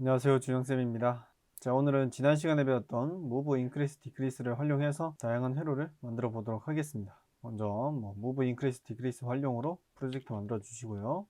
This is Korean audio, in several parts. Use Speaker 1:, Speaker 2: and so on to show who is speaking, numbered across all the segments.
Speaker 1: 안녕하세요. 준영쌤입니다. 자 오늘은 지난 시간에 배웠던 move, increase, decrease를 활용해서 다양한 회로를 만들어 보도록 하겠습니다. 먼저 뭐 move, increase, decrease 활용으로 프로젝트 만들어 주시고요.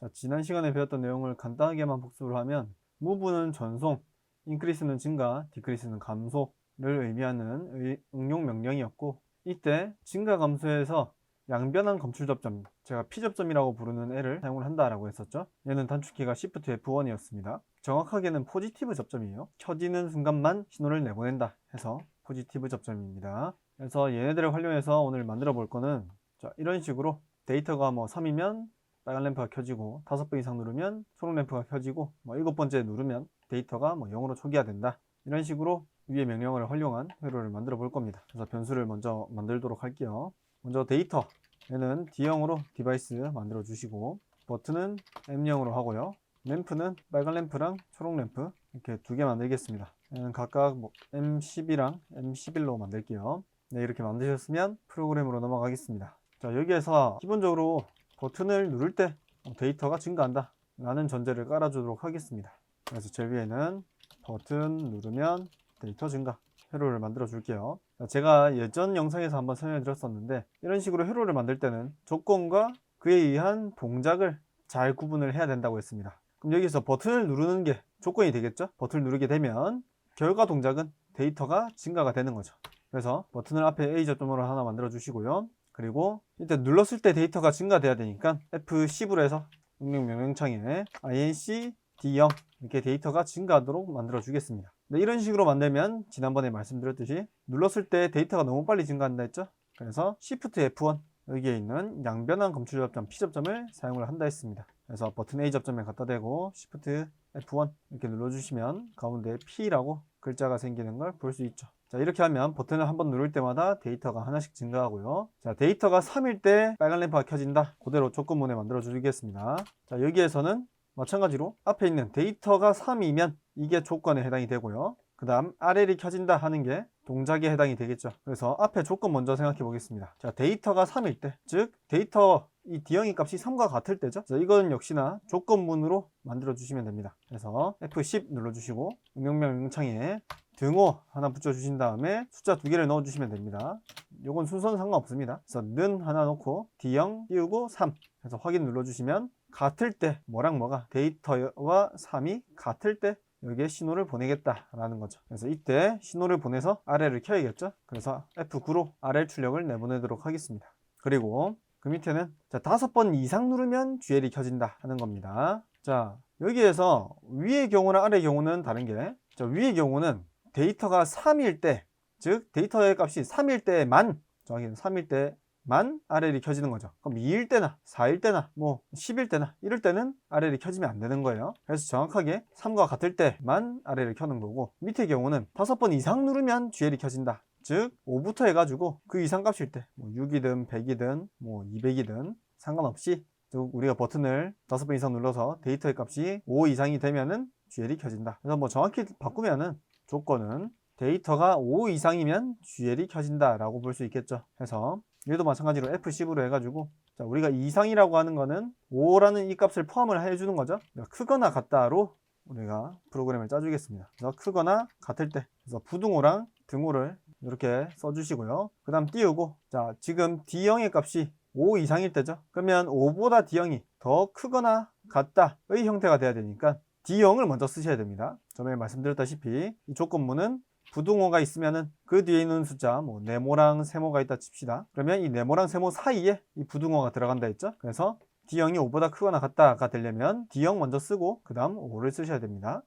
Speaker 1: 자 지난 시간에 배웠던 내용을 간단하게만 복습을 하면 move는 전송, increase는 증가, decrease는 감소를 의미하는 의- 응용 명령이었고 이때 증가 감소에서 양변한 검출 접점, 제가 P 접점이라고 부르는 애를 사용을 한다라고 했었죠. 얘는 단축키가 Shift F1이었습니다. 정확하게는 포지티브 접점이에요. 켜지는 순간만 신호를 내보낸다 해서 포지티브 접점입니다. 그래서 얘네들을 활용해서 오늘 만들어 볼 거는 자, 이런 식으로 데이터가 뭐 3이면 빨간 램프가 켜지고 다섯 번 이상 누르면 초록 램프가 켜지고 뭐 일곱 번째 누르면 데이터가 뭐 0으로 초기화된다. 이런 식으로 위의 명령어를 활용한 회로를 만들어 볼 겁니다. 그래서 변수를 먼저 만들도록 할게요. 먼저 데이터 얘는 D형으로 디바이스 만들어 주시고 버튼은 M형으로 하고요. 램프는 빨간 램프랑 초록 램프 이렇게 두 개 만들겠습니다. 얘는 각각 뭐 M10이랑 M11로 만들게요. 네 이렇게 만드셨으면 프로그램으로 넘어가겠습니다. 자 여기에서 기본적으로 버튼을 누를 때 데이터가 증가한다 라는 전제를 깔아주도록 하겠습니다. 그래서 제일 위에는 버튼 누르면 데이터 증가 회로를 만들어 줄게요. 제가 예전 영상에서 한번 설명해 드렸었는데 이런 식으로 회로를 만들 때는 조건과 그에 의한 동작을 잘 구분을 해야 된다고 했습니다. 그럼 여기서 버튼을 누르는 게 조건이 되겠죠? 버튼을 누르게 되면 결과 동작은 데이터가 증가가 되는 거죠. 그래서 버튼을 앞에 A 접점으로 하나 만들어 주시고요. 그리고 이때 눌렀을 때 데이터가 증가돼야 되니까 F10으로 해서 명령 명령창에 inc d0 이렇게 데이터가 증가하도록 만들어 주겠습니다. 네, 이런 식으로 만들면 지난번에 말씀드렸듯이 눌렀을 때 데이터가 너무 빨리 증가한다 했죠? 그래서 Shift F1 여기에 있는 양변한 검출 접점 P 접점을 사용을 한다 했습니다. 그래서 버튼 A 접점에 갖다 대고 Shift F1 이렇게 눌러주시면 가운데 P라고 글자가 생기는 걸 볼 수 있죠. 자 이렇게 하면 버튼을 한번 누를 때마다 데이터가 하나씩 증가하고요. 자 데이터가 3일 때 빨간 램프가 켜진다. 그대로 조건문에 만들어 주겠습니다. 자 여기에서는 마찬가지로 앞에 있는 데이터가 3이면 이게 조건에 해당이 되고요. 그 다음 RL이 켜진다 하는 게 동작에 해당이 되겠죠. 그래서 앞에 조건 먼저 생각해 보겠습니다. 자, 데이터가 3일 때, 즉 데이터 이 D형의 값이 3과 같을 때죠. 이거는 역시나 조건문으로 만들어 주시면 됩니다. 그래서 F10 눌러주시고 응용명창에 등호 하나 붙여 주신 다음에 숫자 두 개를 넣어 주시면 됩니다. 요건 순서는 상관없습니다. 그래서 는 하나 넣고 D형 띄우고 3 해서 확인 눌러 주시면 같을 때 뭐랑 뭐가 데이터와 3이 같을 때 여기에 신호를 보내겠다라는 거죠. 그래서 이때 신호를 보내서 RL을 켜야겠죠. 그래서 F9로 RL 출력을 내보내도록 하겠습니다. 그리고 그 밑에는 자 다섯 번 이상 누르면 GL이 켜진다 하는 겁니다. 자 여기에서 위의 경우나 아래의 경우는 다른 게 자, 위의 경우는 데이터가 3일 때, 즉 데이터의 값이 3일 때만 정확히는 3일 때 만 RL이 켜지는 거죠. 그럼 2일 때나 4일 때나 뭐 10일 때나 이럴 때는 RL이 켜지면 안 되는 거예요. 그래서 정확하게 3과 같을 때만 RL을 켜는 거고 밑에 경우는 다섯 번 이상 누르면 GL이 켜진다. 즉 5부터 해가지고 그 이상 값일 때 뭐 6이든 100이든 뭐 200이든 상관없이 즉 우리가 버튼을 다섯 번 이상 눌러서 데이터의 값이 5 이상이 되면은 GL이 켜진다. 그래서 뭐 정확히 바꾸면은 조건은 데이터가 5 이상이면 GL이 켜진다 라고 볼 수 있겠죠. 해서 얘도 마찬가지로 F10으로 해가지고 자, 우리가 이상이라고 하는 거는 5라는 이 값을 포함을 해주는 거죠. 그러니까 크거나 같다로 우리가 프로그램을 짜주겠습니다. 그래서 크거나 같을 때 그래서 부등호랑 등호를 이렇게 써주시고요. 그 다음 띄우고 자 지금 D형의 값이 5 이상일 때죠. 그러면 5보다 D형이 더 크거나 같다의 형태가 돼야 되니까 D형을 먼저 쓰셔야 됩니다. 전에 말씀드렸다시피 이 조건문은 부등호가 있으면은 그 뒤에 있는 숫자 뭐 네모랑 세모가 있다 칩시다. 그러면 이 네모랑 세모 사이에 이 부등호가 들어간다 했죠. 그래서 D형이 5보다 크거나 같다가 되려면 D형 먼저 쓰고 그 다음 5를 쓰셔야 됩니다.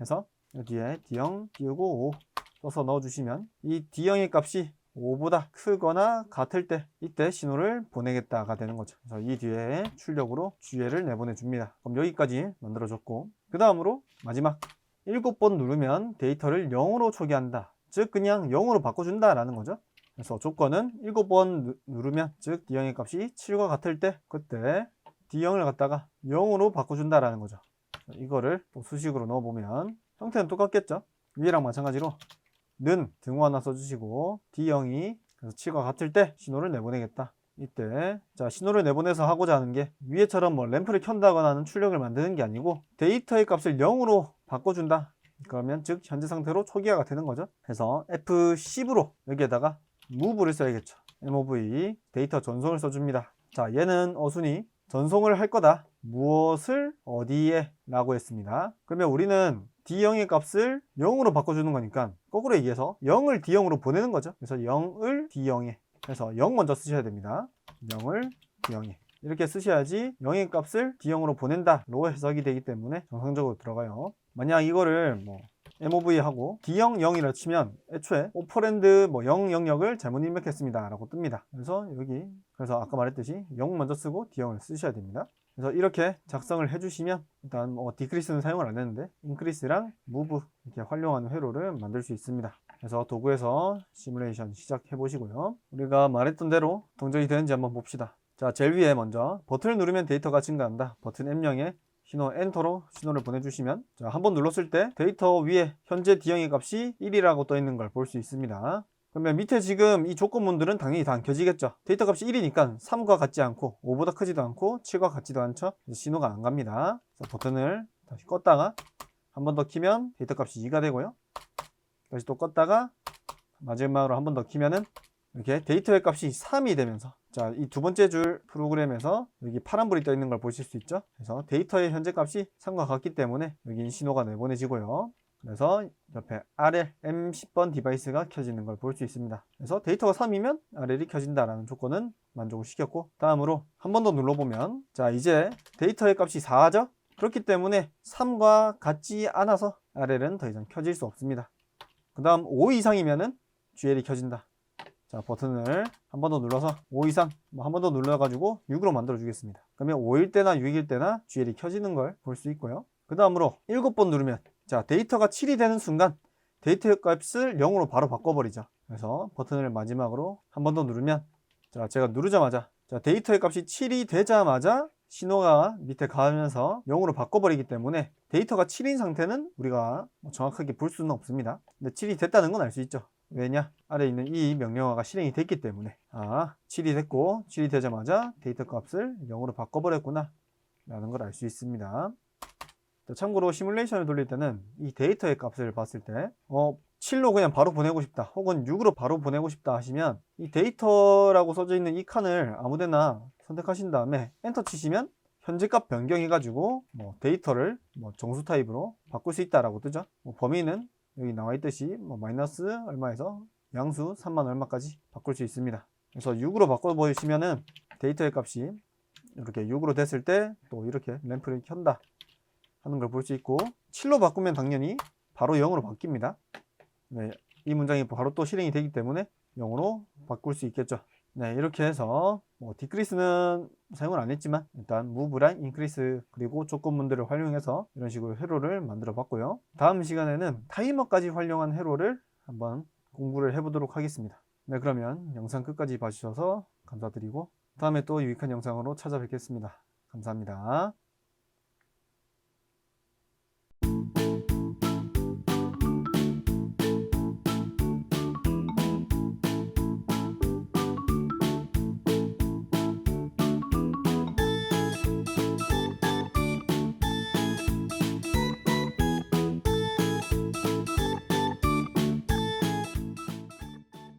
Speaker 1: 해서 여기에 D형 띄우고 5 써서 넣어주시면 이 D형의 값이 5보다 크거나 같을 때 이때 신호를 보내겠다가 되는 거죠. 그래서 이 뒤에 출력으로 GL을 내보내 줍니다. 그럼 여기까지 만들어줬고 그 다음으로 마지막 7번 누르면 데이터를 0으로 초기한다. 즉 그냥 0으로 바꿔준다 라는 거죠. 그래서 조건은 7번 누- 누르면 즉 D형의 값이 7과 같을 때 그때 D형을 갖다가 0으로 바꿔준다 라는 거죠. 이거를 또 수식으로 넣어보면 형태는 똑같겠죠. 위에랑 마찬가지로 는 등호 하나 써주시고 D형이 그래서 7과 같을 때 신호를 내보내겠다. 이때 자 신호를 내보내서 하고자 하는 게 위에처럼 뭐 램프를 켠다거나 하는 출력을 만드는 게 아니고 데이터의 값을 0으로 바꿔준다. 그러면 즉 현재 상태로 초기화가 되는 거죠. 그래서 F10으로 여기에다가 move를 써야겠죠. Move 데이터 전송을 써줍니다. 자 얘는 어순이 전송을 할 거다. 무엇을 어디에? 라고 했습니다. 그러면 우리는 D0의 값을 0으로 바꿔주는 거니까 거꾸로 얘기해서 0을 D0으로 보내는 거죠. 그래서 0을 D0에 그래서 0 먼저 쓰셔야 됩니다. 0을 D0에 이렇게 쓰셔야지 0의 값을 D0으로 보낸다 로 해석이 되기 때문에 정상적으로 들어가요. 만약 이거를 뭐 MOV 하고 D0, 0이라 치면 애초에 오퍼랜드 뭐 0, 영역을 잘못 입력했습니다 라고 뜹니다. 그래서 여기 그래서 아까 말했듯이 0 먼저 쓰고 D0을 쓰셔야 됩니다 그래서 이렇게 작성을 해주시면 일단 뭐 디크리스는 사용을 안 했는데 인크리스랑 무브 이렇게 활용하는 회로를 만들 수 있습니다. 그래서 도구에서 시뮬레이션 시작해 보시고요. 우리가 말했던 대로 동작이 되는지 한번 봅시다. 자 제일 위에 먼저 버튼을 누르면 데이터가 증가한다. 버튼 M0에 신호 엔터로 신호를 보내주시면 자, 한번 눌렀을 때 데이터 위에 현재 D형의 값이 1이라고 떠 있는 걸 볼 수 있습니다. 그러면 밑에 지금 이 조건문들은 당연히 다 안 켜지겠죠. 데이터 값이 1이니까 3과 같지 않고 5보다 크지도 않고 7과 같지도 않죠. 신호가 안 갑니다. 그래서 버튼을 다시 껐다가 한 번 더 키면 데이터 값이 2가 되고요. 다시 또 껐다가 마지막으로 한 번 더 키면은 이렇게 데이터의 값이 3이 되면서 자, 이 두 번째 줄 프로그램에서 여기 파란불이 떠 있는 걸 보실 수 있죠. 그래서 데이터의 현재 값이 3과 같기 때문에 여기 신호가 내보내지고요. 그래서 옆에 RL M10번 디바이스가 켜지는 걸 볼 수 있습니다. 그래서 데이터가 3이면 RL이 켜진다라는 조건은 만족을 시켰고 다음으로 한 번 더 눌러보면 자 이제 데이터의 값이 4죠? 그렇기 때문에 3과 같지 않아서 RL은 더 이상 켜질 수 없습니다. 그 다음 5 이상이면은 GL이 켜진다. 자 버튼을 한 번 더 눌러서 5 이상 뭐 한 번 더 눌러가지고 6으로 만들어 주겠습니다 그러면 5일 때나 6일 때나 GL이 켜지는 걸 볼 수 있고요 그 다음으로 7번 누르면 자 데이터가 7이 되는 순간 데이터 값을 0으로 바로 바꿔버리죠 그래서 버튼을 마지막으로 한 번 더 누르면 자 제가 누르자마자 자 데이터의 값이 7이 되자마자 신호가 밑에 가면서 0으로 바꿔버리기 때문에 데이터가 7인 상태는 우리가 뭐 정확하게 볼 수는 없습니다. 근데 7이 됐다는 건 알 수 있죠. 왜냐? 아래 있는 이 명령어가 실행이 됐기 때문에. 아 7이 됐고 7이 되자마자 데이터 값을 0으로 바꿔버렸구나 라는 걸 알 수 있습니다 참고로 시뮬레이션을 돌릴 때는 이 데이터의 값을 봤을 때 어, 7로 그냥 바로 보내고 싶다 혹은 6으로 바로 보내고 싶다 하시면 이 데이터라고 써져 있는 이 칸을 아무데나 선택하신 다음에 엔터 치시면 현재 값 변경해 가지고 뭐 데이터를 뭐 정수 타입으로 바꿀 수 있다라고 뜨죠. 뭐 범위는 여기 나와 있듯이 뭐 마이너스 얼마에서 양수 3만 얼마까지 바꿀 수 있습니다. 그래서 6으로 바꿔 보시면은 데이터의 값이 이렇게 6으로 됐을 때 또 이렇게 램프를 켠다 하는 걸 볼 수 있고 7로 바꾸면 당연히 바로 0으로 바뀝니다. 네, 이 문장이 바로 또 실행이 되기 때문에 0으로 바꿀 수 있겠죠. 네 이렇게 해서 뭐 디크리스는 사용을 안 했지만 일단 무브랑 인크리스 그리고 조건문들을 활용해서 이런 식으로 회로를 만들어 봤고요. 다음 시간에는 타이머까지 활용한 회로를 한번 공부를 해보도록 하겠습니다. 네 그러면 영상 끝까지 봐주셔서 감사드리고 다음에 또 유익한 영상으로 찾아뵙겠습니다. 감사합니다